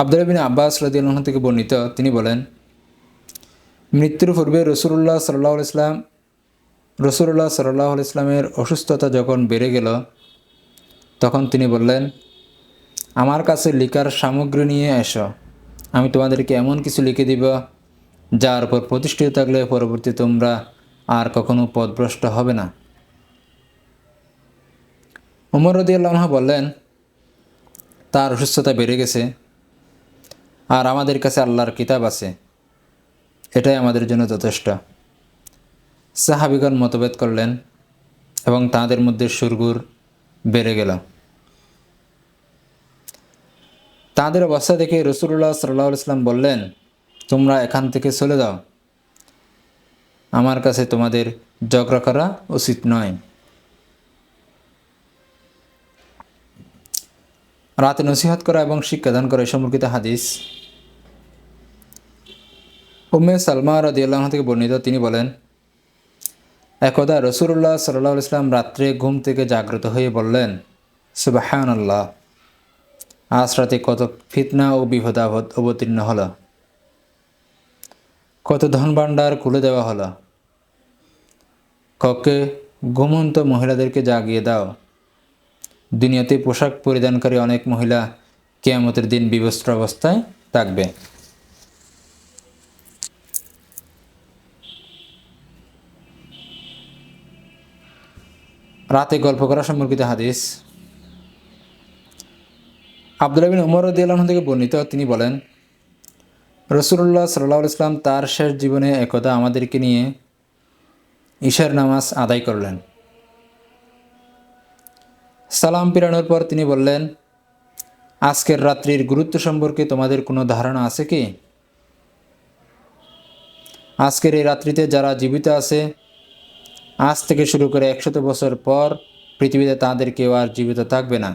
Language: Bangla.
আবদুল্লাহ বিন আব্বাস রদিউল্লাহ থেকে বর্ণিত, তিনি বলেন, মৃত্যুর পূর্বে রসুল্লাহ সাল্লাহ ইসলাম রসুল্লাহ সাল্লাহ ইসলামের অসুস্থতা যখন বেড়ে গেল, তখন তিনি বললেন, আমার কাছে লিখার সামগ্রী নিয়ে এসো। আমি তোমাদেরকে এমন কিছু লিখে দিব, যার উপর প্রতিষ্ঠিত থাকলে পরবর্তী তোমরা আর কখনো পথভ্রষ্ট হবে না। উমর রদিয়াল্লাহ বললেন, তার অসুস্থতা বেড়ে গেছে। আর আমাদের কাছে আল্লাহর কিতাব আছে। এটাই আমাদের জন্য যথেষ্ট। সাহাবিগণ মতভেদ করলেন এবং তাদের মধ্যে সুরগুর বেড়ে গেল। তাদের অবস্থা দেখে রসুল্লাহ সাল্লাহ ইসলাম বললেন, তোমরা এখান থেকে চলে যাও। আমার কাছে তোমাদের ঝগড়া করা উচিত নয়। রাতে নসিহত করা এবং শিক্ষাদান করা সম্পর্কিত হাদিস। উম্মে সালমা রদিয়াল্লাহ থেকে বর্ণিত, তিনি বলেন, একদা রসুল্লাহ সাল্লাহ ইসলাম রাত্রে ঘুম থেকে জাগ্রত হয়ে বললেন সুবাহান আল্লাহ আজ রাতে কত ফিতনা ও বিপদ অবতীর্ণ হলো। কত ধন ভাণ্ডার খুলে দেওয়া হলো। ককে ঘুমন্ত মহিলাদেরকে জাগিয়ে দাও। দুনিয়াতে পোশাক পরিধানকারী অনেক মহিলা কেয়ামতের দিন বিবস্ত্র অবস্থায় থাকবে। রাতে গল্প করা সম্পর্কিত হাদিস। আবদুল্লাহ বিন উমর রদিয়াল্লাহ থেকে বর্ণিত, তিনি বলেন রসুল্লাহ সাল্লাহ ইসলাম তার শেষ জীবনে একদা আমাদেরকে নিয়ে ঈশার নামাজ আদায় করলেন। সালাম পিরানোর পর তিনি বললেন, আজকের রাত্রির গুরুত্ব সম্পর্কে তোমাদের কোনো ধারণা আছে কি? আজকের এই রাত্রিতে যারা জীবিত আছে, আজ থেকে শুরু করে একশত বছর পর পৃথিবীতে তাদের কেউ আর জীবিত থাকবে না।